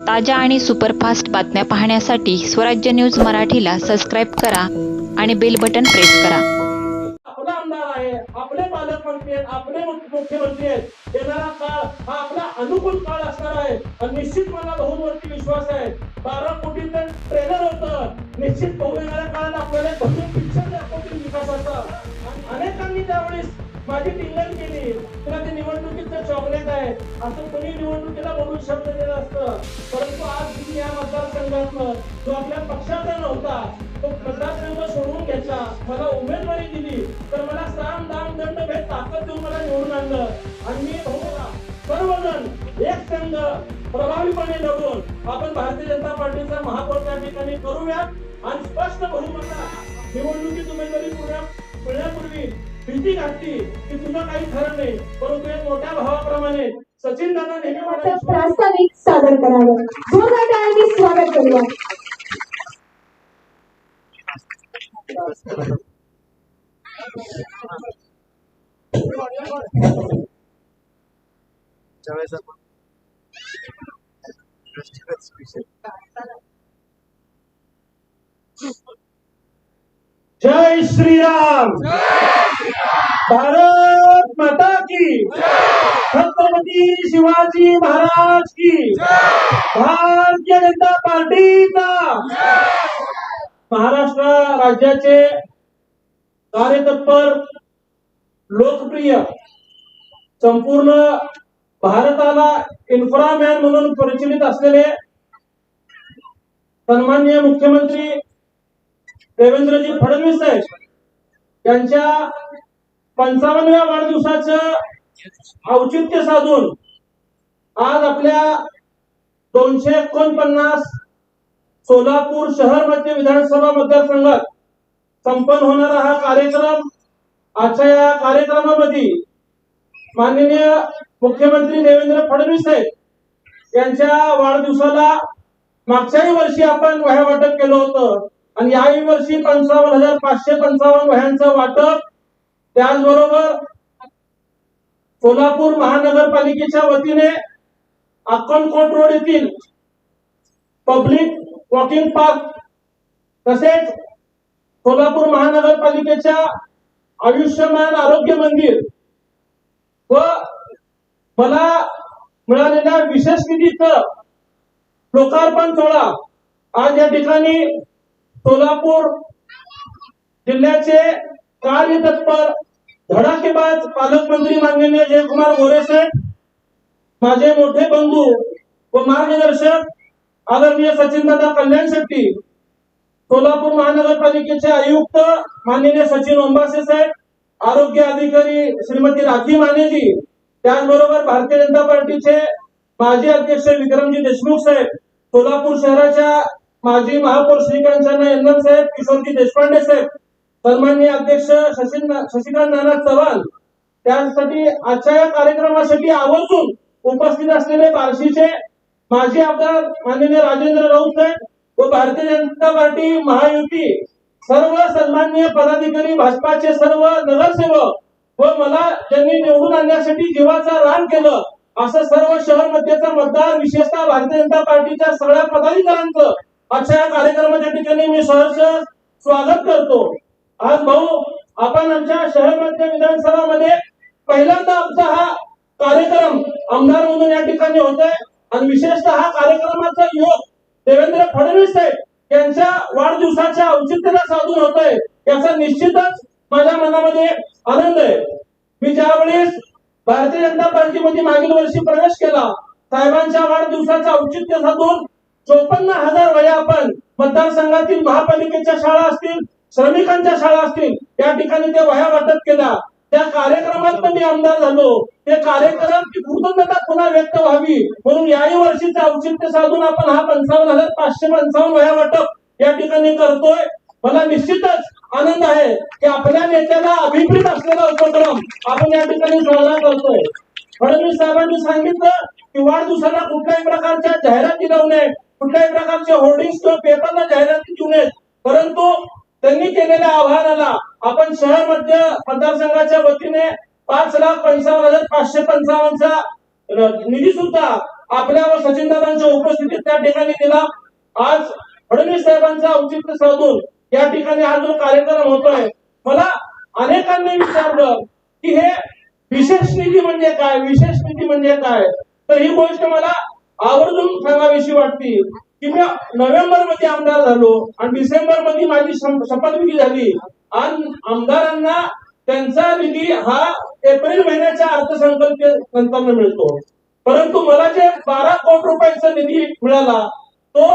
ताज्या आणि सुपरफास्ट बातम्या पाहण्यासाठी स्वराज्य न्यूज मराठीला सबस्क्राईब करा आणि बेल बटन प्रेस करा. आपला आमदार आहे आपले पालकमंत्री आहेत आपले मुख्यमंत्री आहेत. येणारा काळ हा आपला अनुकूल काळ असणार आहे. आणि निश्चित मला बहुमूर्ती विश्वास आहे. बारा कोटीचं ट्रेलर होत. निश्चित बहु येणाऱ्या काळात आपल्याला भरपूर पिक्चर दाखवतील विकासाचा. आणि अनेकांनी त्यावेळेस माझी टिंगल केली. तुला ते निवडणुकीचं चॉकलेट आहे. असं कोणी निवडणुकीला बोलून शब्द दिला असतं. परंतु आज तुम्ही या मतदारसंघातनं जो आपल्या पक्षाचा नव्हता तो मतदारसंघ सोडून घेतला मला उमेदवारी दिली. तर मला साम दाम दंड भेट ताकद देऊन मला निवडून आणलं. आणि मी हो सर्वजण एक संघ प्रभावीपणे लढून आपण भारतीय जनता पार्टीचा महापौर त्या ठिकाणी करूया. आणि स्पष्ट बहुमता निवडणुकीत उमेदवारी पुण्या- मिळण्यापूर्वी भीती घातली की तुझं काही खरं नाही परंतु एक मोठ्या भावाप्रमाणे सचिन दादा नेहमी प्रास्ताविक सादर करावं. स्वागत करूया. ज्यावेळेस आपण दृष्टीगत विषय जय श्रीराम। भारत माता की। छत्रपती शिवाजी महाराज की। भारतीय जनता पार्टीचा महाराष्ट्र राज्याचे कार्यतत्पर लोकप्रिय संपूर्ण भारताला इन्फ्रामॅन म्हणून परिचित असलेले सन्माननीय मुख्यमंत्री देवेंद्रजी फडणवीस साहेब यांच्या पंचावन्नव्या वाढदिवसाचं औचित्य साधून आज आपल्या दोनशे एकोणपन्नास सोलापूर शहर मध्य विधानसभा मतदारसंघात संपन्न होणारा हा कार्यक्रम आजच्या या कार्यक्रमामध्ये माननीय मुख्यमंत्री देवेंद्र फडणवीस साहेब यांच्या वाढदिवसाला मागच्याही वर्षी आपण वह्या वाटप केलं होतं. आणि याही वर्षी पंचावन्न हजार पाचशे पंचावन्न वह्यांचं वाटप. त्याचबरोबर सोलापूर महानगरपालिकेच्या वतीने अक्कलकोट रोड येथील पब्लिक वॉकिंग पार्क तसेच सोलापूर महानगरपालिकेच्या आयुष्यमान आरोग्य मंदिर व मला मिळालेल्या विशेष निधीच लोकार्पण सोहळा आज या ठिकाणी सोलापूर जिल्ह्याचे कार्यतत्पर धडाकेबाज पालकमंत्री माननीय जयकुमार गोरे साहेब माझे मोठे बंधू व मार्गदर्शक आदरणीय सचिनदादा कल्याण शेट्टी सोलापूर महानगरपालिकेचे आयुक्त माननीय सचिन ओंबासे साहेब आरोग्य अधिकारी श्रीमती राखी मानेजी त्याचबरोबर भारतीय जनता पार्टीचे माजी अध्यक्ष विक्रमजी देशमुख साहेब सोलापूर शहराच्या माजी महापौर श्रीकांत यन्नम साहेब किशोरजी देशपांडे साहेब सन्माननीय अध्यक्ष शशी शशिकांत नाना चव्हाण त्यासाठी आजच्या या कार्यक्रमासाठी आवर्जून उपस्थित असलेले बार्शीचे माजी आमदार माननीय राजेंद्र राऊत साहेब व भारतीय जनता पार्टी महायुती सर्व सन्माननीय पदाधिकारी भाजपाचे सर्व नगरसेवक व मला ज्यांनी निवडून आणण्यासाठी जीवाचा रान केलं असं सर्व शहर मध्यचा मतदार विशेषतः भारतीय जनता पार्टीच्या सगळ्या पदाधिकाऱ्यांचं आजच्या या कार्यक्रमाच्या ठिकाणी मी सहर्ष स्वागत करतो. आज भाऊ आपण आमच्या शहर मध्य विधानसभामध्ये पहिल्यांदा आमचा हा कार्यक्रम आमदार म्हणून या ठिकाणी होतोय. आणि विशेषतः हा कार्यक्रमाचा योग देवेंद्र फडणवीस साहेब यांच्या वाढदिवसाच्या औचित्याला साधून होतोय. याचा निश्चितच माझ्या मनामध्ये आनंद आहे. मी ज्यावेळेस भारतीय जनता पार्टीमध्ये मागील वर्षी प्रवेश केला साहेबांच्या वाढदिवसाचं औचित्य साधून चोपन्न हजार वया आपण मतदारसंघातील महापालिकेच्या शाळा असतील श्रमिकांच्या शाळा असतील या ठिकाणी ते वह्या वाटप केल्या त्या कार्यक्रमात मी आमदार झालो. ते कार्यक्रम कृतज्ञता पुन्हा व्यक्त व्हावी म्हणून याही वर्षीचं औचित्य साधून आपण हा पंचावन्न हजार पाचशे पंचावन्न वह्या वाटप या ठिकाणी करतोय. मला निश्चितच आनंद आहे की आपल्या नेत्याला अभिप्रेत असलेला उपक्रम आपण या ठिकाणी साजरा करतोय. फडणवीस साहेबांनी सांगितलं की वाढदिवसाला कुठल्याही प्रकारच्या जाहिराती लावू नये. कुठल्याही प्रकारचे होर्डिंग किंवा पेपरला जाहिराती देऊ नयेत. परंतु त्यांनी केलेल्या आव्हानाला आपण शहर मध्य मतदारसंघाच्या वतीने पाच लाख पंचावन्न हजार पाचशे पंचावन्नचा निधी सुद्धा आपल्या व सचिनदादांच्या उपस्थितीत त्या ठिकाणी दिला. आज फडणवीस साहेबांचा औचित्य साधून या ठिकाणी हा जो कार्यक्रम होतोय मला अनेकांनी विचारलं की हे विशेष निधी म्हणजे काय? विशेष निधी म्हणजे काय? तर ही गोष्ट मला आवर्जून सांगावीशी वाटते की मी नोव्हेंबरमध्ये आमदार झालो आणि डिसेंबरमध्ये माझी शपथविधी झाली. आणि आमदारांना त्यांचा निधी हा एप्रिल महिन्याच्या अर्थसंकल्प नंतर मिळतो. परंतु मला जे बारा कोटी रुपयांचा निधी मिळाला तो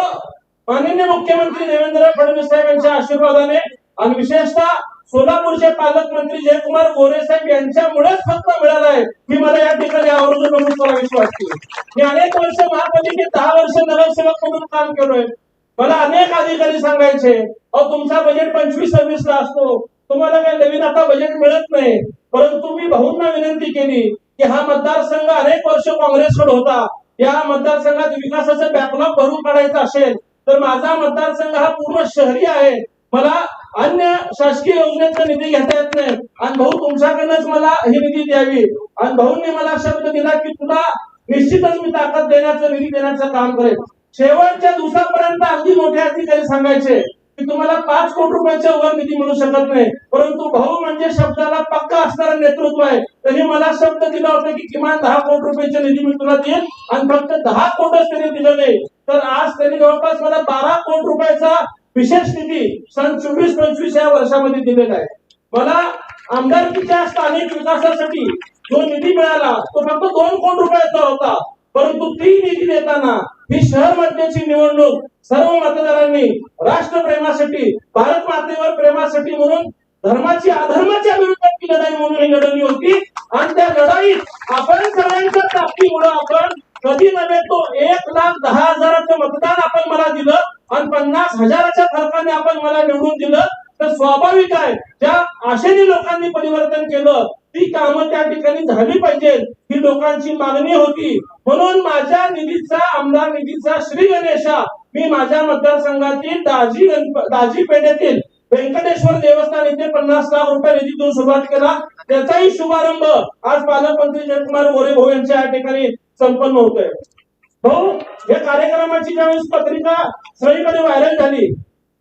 माननीय मुख्यमंत्री देवेंद्र फडणवीस साहेब यांच्या आशीर्वादाने आणि विशेषतः सोलापूरचे पालकमंत्री जयकुमार गोरे साहेब यांच्यामुळेच फक्त मिळाला आहे. मी मला या ठिकाणी आवर्जून नमूद करावीशी वाटते मी अनेक वर्ष महापालिकेत दहा वर्ष नगरसेवक म्हणून काम केलोय. मला अनेक अधिकारी सांगायचे अहो तुमचा बजेट पंचवीस सव्वीस ला असतो. तुम्हाला काही नवीन आता बजेट मिळत नाही. परंतु मी भाऊंना विनंती केली की हा मतदारसंघ अनेक वर्ष काँग्रेसकडे होता. या मतदारसंघात विकासाचं बॅकलॉग भरून काढायचं असेल तर माझा मतदारसंघ हा पूर्ण शहरी आहे. मला शासकीय योजनेचा निधी घेता येत नाही. आणि भाऊ तुमच्याकडनंच मला ही निधी द्यावी. आणि भाऊंनी मला शब्द दिला की तुला निश्चितच मी ताकद देण्याचं निधी देण्याचं काम करेल शेवटच्या दिवसापर्यंत अगदी मोठे अधिकारी सांगायचे की तुम्हाला पाच कोटी रुपयाच्या वर निधी मिळू शकत नाही. परंतु भाऊ म्हणजे शब्दाला पक्का असणारं नेतृत्व आहे. त्यांनी मला शब्द दिला होता की किमान दहा कोटी रुपयाचा निधी मी तुला देईन आणि फक्त दहा कोटच त्यांनी दिलं नाही. तर आज त्यांनी जवळपास मला बारा कोटी रुपयाचा विशेष निधी सन चोवीस पंचवीस या वर्षामध्ये दिलेला आहे. मला आमदारकीच्या स्थानिक विकासासाठी जो निधी मिळाला तो फक्त दोन कोटी रुपयाचा होता. परंतु ती निधी देताना ही शहर मध्येची निवडणूक सर्व मतदारांनी राष्ट्रप्रेमासाठी भारत मातेवर प्रेमासाठी म्हणून धर्माची अधर्माच्या विरुद्धाची लढाई म्हणून ही लढवली होती. आणि त्या लढाईत आपण सगळ्यांच्या ताकदीमुळे आपण कधी नव्हे तो एक लाख दहा हजाराचं मतदान आपण मला दिलं. आणि पन्नास हजाराच्या फरकाने आपण मला निवडून दिलं तर स्वाभाविक आहे ज्या आशेने लोकांनी परिवर्तन केलं ती कामं त्या ठिकाणी झाली पाहिजेत ही लोकांची मागणी होती. म्हणून माझ्या निधीचा आमदार निधीचा श्री गणेशा मी माझ्या मतदारसंघातील दाजी दाजी पेठेतील व्यंकटेश्वर देवस्थान इथे पन्नास लाख रुपये निधीतून सुरुवात केला. त्याचाही शुभारंभ आज पालकमंत्री जयकुमार गोरे भाऊ यांच्या या ठिकाणी संपन्न होतोय. भाऊ या कार्यक्रमाची ज्यावेळेस पत्रिका सगळीकडे व्हायरल झाली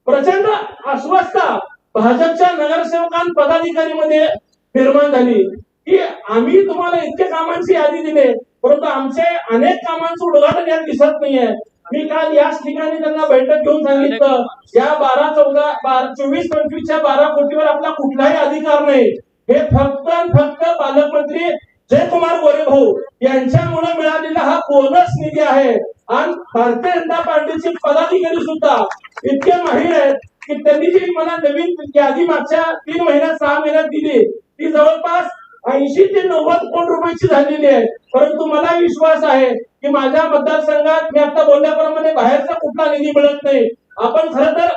प्रचंड अस्वस्थता भाजपच्या नगरसेवकां पदाधिकारीमध्ये निर्माण झाली. की आम्ही तुम्हाला इतके कामांची यादी दिले परंतु आमचे अनेक कामांचं उद्घाटन यात दिसत नाहीये. मी काल याच ठिकाणी त्यांना बैठक घेऊन सांगितलं या बारा चौदा बारा चोवीस पंचवीसच्या बारा कोटीवर आपला कुठलाही अधिकार नाही. हे फक्त फक्त पालकमंत्री जयकुमार गोरे भाऊ यांच्यामुळे मिळालेला हा बोनस निधी आहे. आणि भारतीय जनता पार्टीचे पदाधिकारी सुद्धा इतके माहीर आहेत की त्यांनी जी मला नवीन यादी मागच्या तीन महिन्यात सहा महिन्यात दिली ती जवळपास ऐंशी ते नव्वद कोटी रुपयाची झालेली आहे. परंतु मला विश्वास आहे की माझ्या मतदारसंघात मी आता बोलल्याप्रमाणे बाहेरचा कुठला निधी मिळत नाही. आपण खर तर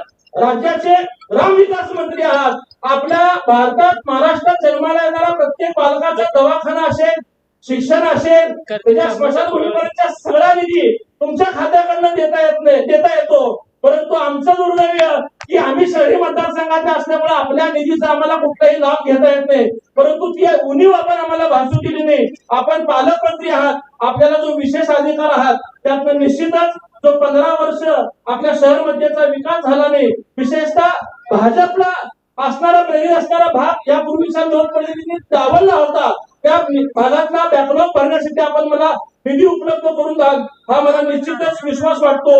राज्याचे ग्राम विकास मंत्री आहात. आपल्या भारतात महाराष्ट्रात जन्माला येणारा प्रत्येक बालकाचा दवाखाना असेल शिक्षण असेल त्याच्या स्मशानभूमीपर्यंतच्या सगळा निधी तुमच्या खात्याकडनं देता येत नाही देता येतो. परंतु आमचं दुर्दैव की आम्ही शहरी मतदारसंघाचे असल्यामुळे आपल्या निधीचा आम्हाला कुठलाही लाभ घेता येत नाही. परंतु ती उणीव आपण आम्हाला भासू दिली नाही. आपण पालकमंत्री आहात. आपल्याला जो विशेष अधिकार आहात त्यातनं निश्चितच जो पंधरा वर्ष आपल्या शहर मध्येचा विकास झाला नाही विशेषतः भाजपला असणारा प्रेरित असणारा भाग यापूर्वीच्या लोकप्रतिनिधींनी डावलला होता. त्या भागातला बॅकलॉग भरण्यासाठी आपण मला निधी उपलब्ध करून द्याल हा मला निश्चितच विश्वास वाटतो.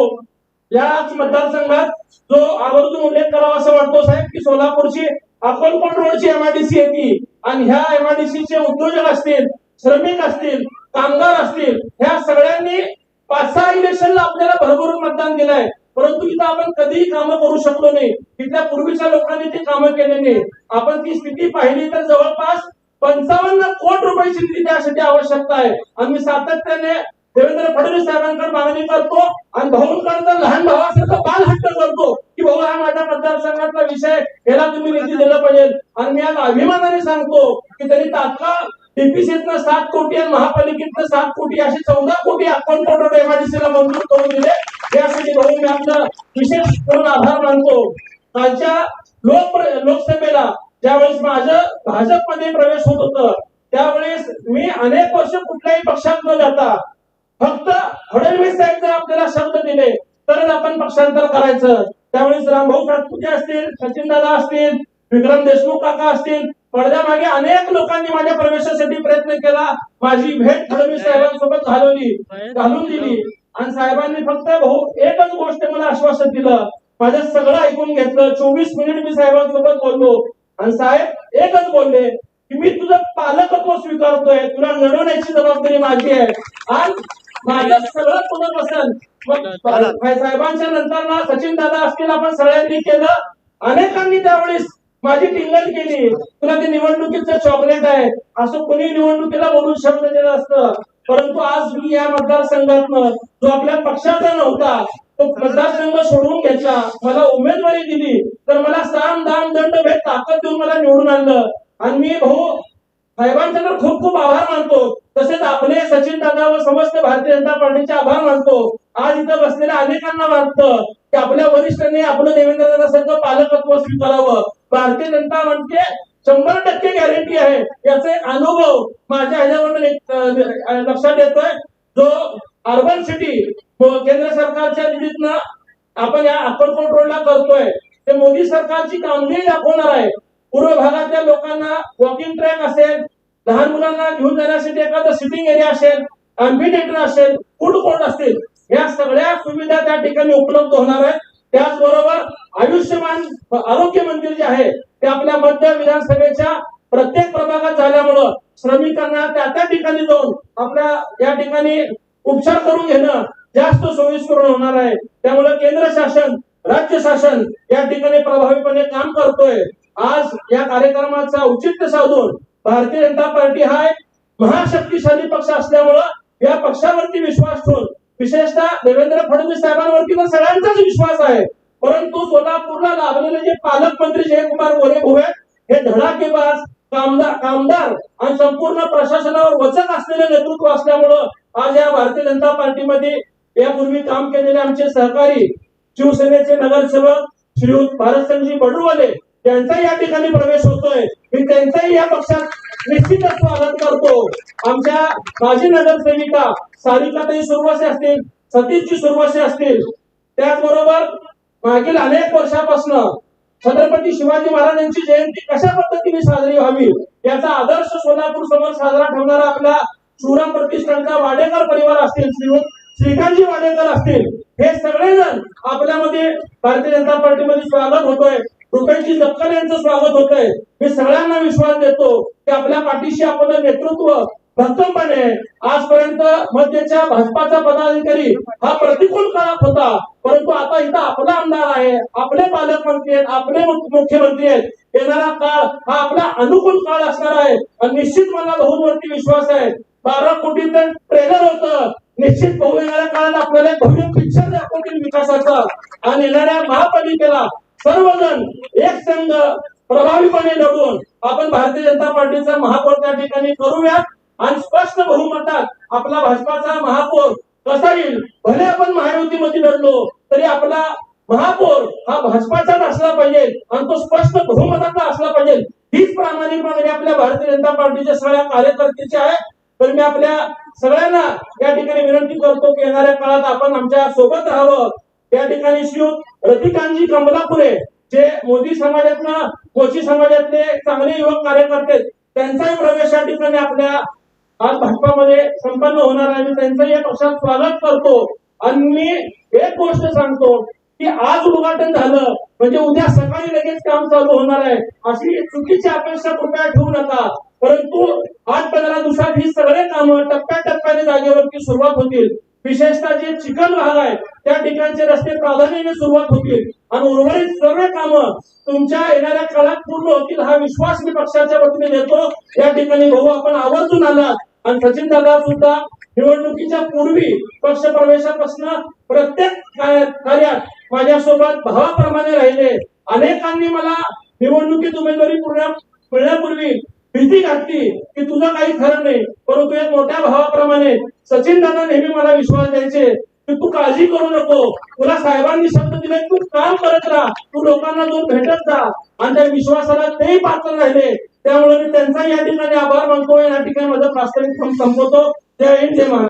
याच मतदारसंघात जो आवर्जून उल्लेख करावा असं वाटतो साहेब की सोलापूरची अकोलकोट रोडची एमआयडीसी येते. आणि ह्या एमआयडीसी चे उद्योजक असतील श्रमिक असतील कामगार असतील ह्या सगळ्यांनी पाच सहा इलेक्शनला आपल्याला भरभरून मतदान दिलंय. परंतु इथं आपण कधीही कामं करू शकलो नाही. तिथल्या पूर्वीच्या लोकांनी ते कामं केले नाही आपण ती स्थिती पाहिली तर जवळपास पंचावन्न कोटी रुपयाची निधी त्यासाठी आवश्यकता आहे. आणि मी सातत्याने देवेंद्र फडणवीस साहेबांकडे मागणी करतो आणि भाऊंकडे लहान लहान भावासारखं बाल हट्ट करतो की भाऊ हा माझ्या मतदारसंघातला विषय याला तुम्ही निधी दिला पाहिजे. आणि मी आज अभिमानाने सांगतो की त्यांनी तात्काळ डीपीसीतनं सात कोटी आणि महापालिकेतनं सात कोटी असे चौदा कोटी अकाउंट कोटी एमआयडीसीला मंजूर करून दिले. यासाठी भाऊ मी आमचा विशेष करून आभार मानतो. कालच्या लोक लोकसभेला ज्यावेळेस माझं भाजपमध्ये प्रवेश होत होत त्यावेळेस मी अनेक वर्ष कुठल्याही पक्षात न जाता फक्त फडणवीस साहेब जर आपल्याला शब्द दिले तरच आपण पक्षांतर करायचं. त्यावेळेस रामभाऊ सातपुते असतील सचिन दादा असतील विक्रम देशमुख काका असतील पडद्यामागे अनेक लोकांनी माझ्या प्रवेशासाठी प्रयत्न केला. माझी भेट फडणवीस साहेबांसोबत घालवली घालून दिली. आणि साहेबांनी फक्त भाऊ एकच गोष्ट मला आश्वासन दिलं. माझं सगळं ऐकून घेतलं. चोवीस मिनिट मी साहेबांसोबत बोललो. आणि साहेब एकच बोलले की मी तुझं पालकत्व स्वीकारतोय. तुला लढवण्याची जबाबदारी माझी आहे. आणि माझं सगळं तुझं मग साहेबांच्या नंतर ना सचिन दादा असतील आपण सगळ्यांनी केलं. अनेकांनी त्यावेळेस माझी टिंगल केली. तुला ते निवडणुकीचं चॉकलेट आहे. असं कोणी निवडणुकीला बोलून शब्द दिला असतं. परंतु आज मी या मतदारसंघातनं जो आपल्या पक्षाचा नव्हता तो मतदारसंघ सोडून घ्यायचा मला उमेदवारी दिली तर मला साम दाम दंड भेट ताकद देऊन मला निवडून आणलं. आणि मी भाऊ साहेबांचा तर खूप खूप आभार मानतो. तसेच आपले सचिन दादा व समस्त भारतीय जनता पार्टीचे आभार मानतो. आज इथं बसलेल्या अनेकांना वाटतं की आपल्या वरिष्ठांनी आपलं देवेंद्र दादा पालकत्व स्वीकारावं. भारतीय जनता म्हणते शंभर टक्के गॅरंटी आहे. याचा अनुभव माझ्या ह्याच्यावर एक, लक्षात येतोय. जो अर्बन सिटी केंद्र सरकारच्या निधीतनं आपण या अक्कलकोट रोडला करतोय ते मोदी सरकारची कामगिरी दाखवणार आहे. पूर्व भागातल्या लोकांना वॉकिंग ट्रॅक असेल लहान मुलांना घेऊन जाण्यासाठी एखादं सिटिंग एरिया असेल अम्फिथेटर असेल फूड कोर्ट असतील या सगळ्या सुविधा त्या ठिकाणी उपलब्ध होणार आहेत. त्याचबरोबर आयुष्यमान आरोग्य मंदिर जे आहे ते आपल्या मध्य विधानसभेच्या प्रत्येक प्रभागात झाल्यामुळं श्रमिकांना त्या त्या ठिकाणी जाऊन आपल्या या ठिकाणी उपचार करून घेणं जास्त सोयीस्कर होणार आहे. त्यामुळे केंद्र शासन राज्य शासन या ठिकाणी प्रभावीपणे काम करतोय. आज या कार्यक्रमाचा औचित्य साधून भारतीय जनता पार्टी हा एक महाशक्तिशाली पक्ष असल्यामुळं या पक्षावरती विश्वास ठेवून विशेषतः देवेंद्र फडणवीस साहेबांवरती तर सगळ्यांचाच विश्वास आहे. परंतु सोलापूरला लाभलेले जे पालकमंत्री जयकुमार गोरे भाऊ हे धडाकेबाज कामदार कामदार आणि संपूर्ण प्रशासनावर वचक असलेले नेतृत्व असल्यामुळं आज या भारतीय जनता पार्टीमध्ये यापूर्वी काम केलेले आमचे सहकारी शिवसेनेचे नगरसेवक श्रीयुत भारतसिंगजी बडूवाले यांचाही या ठिकाणी प्रवेश होतोय. की त्यांचाही या पक्षात निश्चितच स्वागत करतो. आमच्या माजी नगरसेविका सारिकाताई सुरवासे असतील सतीशजी सुरवासे असतील. त्याचबरोबर मागील अनेक वर्षापासून छत्रपती शिवाजी महाराजांची जयंती कशा पद्धतीने साजरी व्हावी याचा आदर्श सोलापूर समोर साजरा ठेवणारा आपला शिवराम प्रतिष्ठानचा वाडेकर परिवार असतील श्रीयुत श्रीकांतजी वाडेकर असतील हे सगळेजण आपल्यामध्ये भारतीय जनता पार्टीमध्ये स्वागत होतोय. रुपयांची दक्कल यांचं स्वागत होतंय. मी सगळ्यांना विश्वास देतो की आपल्या पाठीशी आपलं नेतृत्व भक्कमपणे आजपर्यंत मध्यच्या भाजपाचा पदाधिकारी हा प्रतिकूल काळात होता. परंतु आता इथं आपला आमदार आहे आपले पालकमंत्री आहेत आपले मुख्यमंत्री आहेत. येणारा काळ हा आपला अनुकूल काळ असणार आहे. आणि निश्चित मला भाऊंवरती विश्वास आहे. बारा कोटीचं ट्रेलर होतं. निश्चित बहु येणाऱ्या काळात आपल्याला भव्य पिक्चर दाखवतील विकासाचा. आणि येणाऱ्या महापालिकेला सर्वजण एक संघ प्रभावीपणे लढून आपण भारतीय जनता पार्टीचा महापौर त्या ठिकाणी करूयात. आणि स्पष्ट बहुमतात आपला भाजपाचा महापौर कसा येईल? भले आपण महायुतीमध्ये लढलो तरी आपला महापौर हा भाजपाचाच असला पाहिजे आणि तो स्पष्ट बहुमताचा असला पाहिजे. हीच प्रामाणिक मागणी आपल्या भारतीय जनता पार्टीच्या सगळ्या कार्यकर्त्याची आहे. तर मी आपल्या सगळ्यांना या ठिकाणी विनंती करतो की येणाऱ्या काळात आपण आमच्यासोबत राहावं. या ठिकाणी श्रीयुत रतिकांजी कमलापुरे जे मोदी समाजातनं कोची समाजातले चांगले युवक कार्यकर्ते त्यांचाही प्रवेश या ठिकाणी आपल्या आज भाजपामध्ये संपन्न होणार आहे. मी त्यांचंही या पक्षात स्वागत करतो. आणि मी एक गोष्ट सांगतो की आज उद्घाटन झालं म्हणजे उद्या सकाळी लगेच काम चालू होणार आहे. अशी चुकीची अपेक्षा कृपया ठेवू नका. परंतु आठ पंधरा दिवसात ही सगळे कामं टप्प्याटप्प्याने जागेवरती सुरुवात होतील. विशेषतः जे चिखल भाग आहे त्या ठिकाणचे रस्ते प्राधान्याने सुरुवात होतील आणि उर्वरित सर्व कामं तुमच्या येणाऱ्या काळात पूर्ण होतील हा विश्वास मी पक्षाच्या वतीने देतो. या ठिकाणी भाऊ आपण आवर्जून आलात. आणि सचिन दादा सुद्धा निवडणुकीच्या पूर्वी पक्ष प्रवेशापासून प्रत्येक कार्यात माझ्यासोबत भावाप्रमाणे राहिले. अनेकांनी मला निवडणुकीत उमेदवारी पूर्ण मिळण्यापूर्वी भीती घातली की तुझं काही खरं नाही. परंतु या मोठ्या भावाप्रमाणे सचिन दादा नेहमी मला विश्वास द्यायचे की तू काळजी करू नको. तुला साहेबांनी शब्द दिले तू काम करत राहा. तू लोकांना दोन भेटत जा. आणि त्या विश्वासाला तेही पात्र राहिले. त्यामुळे मी त्यांचा या ठिकाणी आभार मानतो. या ठिकाणी माझं प्रास्ताविक संपवतो जय हिंद जय महाराज